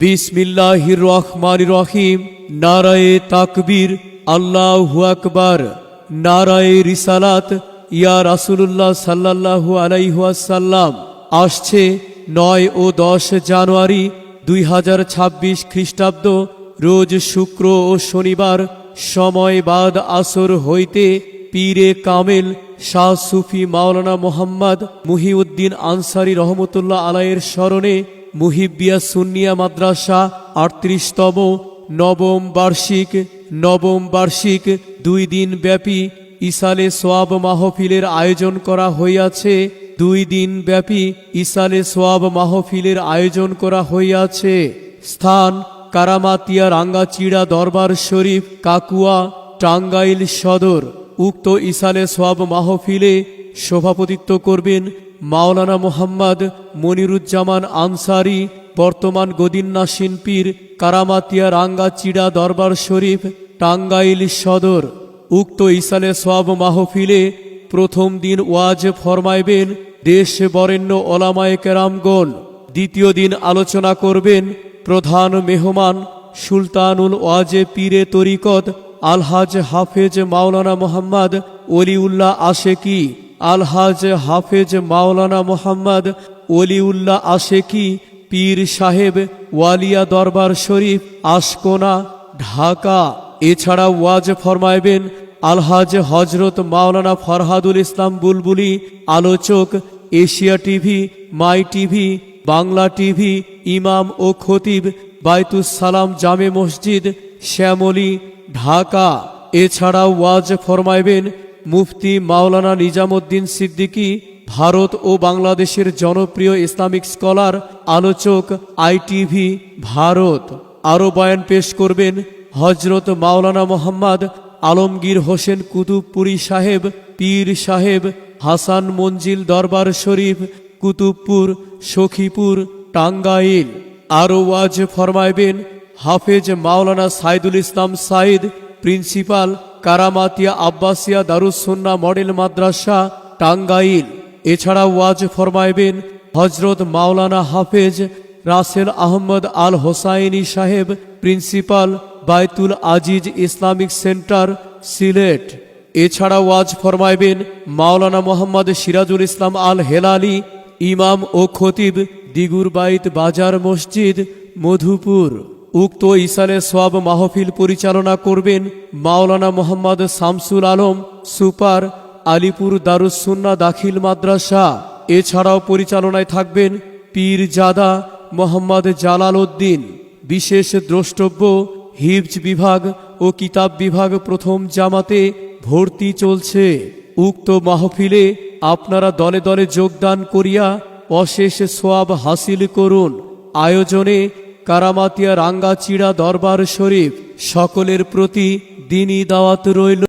বিসমিল্লাহির রহমান রহিম। নারায়ে তাকবীর। আল্লাহু আকবার। নারায়ে রিসালাত। ইয়া রাসূলুল্লাহ সাল্লাল্লাহু আলাইহি ওয়াসাল্লাম। আসছে নয় ও দশ জানুয়ারি দুই হাজার ছাব্বিশ খ্রিস্টাব্দ। রোজ শুক্র ও শনিবার সময় বাদ আসর হইতে পীরে কামেল শাহ সুফি মাওলানা মোহাম্মদ মুহিউদ্দিন আনসারি রহমতুল্লাহ আলাইয়ের স্মরণে মুহিবিয়া সুন্নিয়া মাদ্রাসা, আটত্রিশতম নবম বার্ষিক নবম বার্ষিক দুই দিন ব্যাপী ইসালে সোয়াব মাহফিলের আয়োজন করা হইয়াছে। দুই দিন ব্যাপী ইসালে সোয়াব মাহফিলের আয়োজন করা হইয়াছে। স্থান কারামাতিয়া রাঙ্গাচিড়া দরবার শরীফ, কাকুয়া, টাঙ্গাইল সদর। উক্ত ইসালে সোয়াব মাহফিলে সভাপতিত্ব করবেন মাওলানা মোহাম্মদ মনিরুজ্জামান আনসারি, বর্তমান গদিন্নাসীন শিল্পীর কারামাতিয়া রাঙ্গাচিড়া দরবার শরীফ, টাঙ্গাইল সদর। উক্ত ইসালে সব মাহফিলে প্রথম দিন ওয়াজ ফরমাইবেন দেশ বরেণ্য ওলামায়ে কেরামগণ। দ্বিতীয় দিন আলোচনা করবেন প্রধান মেহমান সুলতানুল ওয়াজে পীরে তরিকত আলহাজ হাফেজ মাওলানা মোহাম্মদ ওলিউল্লাহ আশেকি। আলহাজ হাফেজ মাওলানা মোহাম্মদ অলিউল্লাহ আশেকি, পীর সাহেব ওয়ালিয়া দরবার শরীফ, আশকোনা, ঢাকা। এছাড়া ওয়াজ ফরমাইবেন আলহাজ হজরত মাওলানা ফরহাদুল ইসলাম বুলবুলি, আলোচক, Asia TV, my TV, Bangla TV, ইমাম ও খতিব সালাম জামে মসজিদ, শ্যামলী, ঢাকা। এছাড়া ওয়াজ ফরমাইবেন মুফতি মাওলানা নিজামুদ্দিন সিদ্দিকী ভারত ও বাংলাদেশের জনপ্রিয় ইসলামিক স্কলার আলোচক আইটিভি ভারত। আরও বয়ান পেশ করবেন হজরত মাওলানা মোহাম্মদ আলমগীর হোসেন কুতুবপুরি সাহেব, পীর সাহেব, হাসান মঞ্জিল দরবার শরীফ, কুতুবপুর, সখীপুর, টাঙ্গাইল। আরও ওয়াজ ফরমাইবেন হাফেজ মাওলানা সাইদুল ইসলাম সাইদ, প্রিন্সিপাল কারামাতিয়া আব্বাসিয়া দারুসন্না মডেল মাদ্রাসা, টাঙ্গাইল। এছাড়া ওয়াজ ফরমাইবেন হজরত মাওলানা হাফেজ রাসেল আহমদ আল হোসাইনি সাহেব, প্রিন্সিপাল বাইতুল আজিজ ইসলামিক সেন্টার, সিলেট। এছাড়া ওয়াজ ফরমাইবেন মাওলানা মোহাম্মদ সিরাজুল ইসলাম আল হেলালি ইমাম ও খতিব, দিগুরবাইত বাজার মসজিদ, মধুপুর। উক্ত ইসালে সোয়াব মাহফিল পরিচালনা করবেন মাওলানা মোহাম্মদ শামসুল আলম, সুপার আলিপুর দারুসুন্না দাখিল মাদ্রাসা। এছাড়াও পরিচালনায় থাকবেন পীর জাদা মোহাম্মদ জালাল উদ্দিন বিশেষ দ্রষ্টব্য, হিফজ বিভাগ ও কিতাব বিভাগ প্রথম জামাতে ভর্তি চলছে। উক্ত মাহফিলে আপনারা দলে দলে যোগদান করিয়া অশেষ সোয়াব হাসিল করুন। আয়োজনে কারামাতিয়া রাঙ্গাচিড়া দরবার শরীফ সকলের প্রতি দিনই দাওয়াত রইল।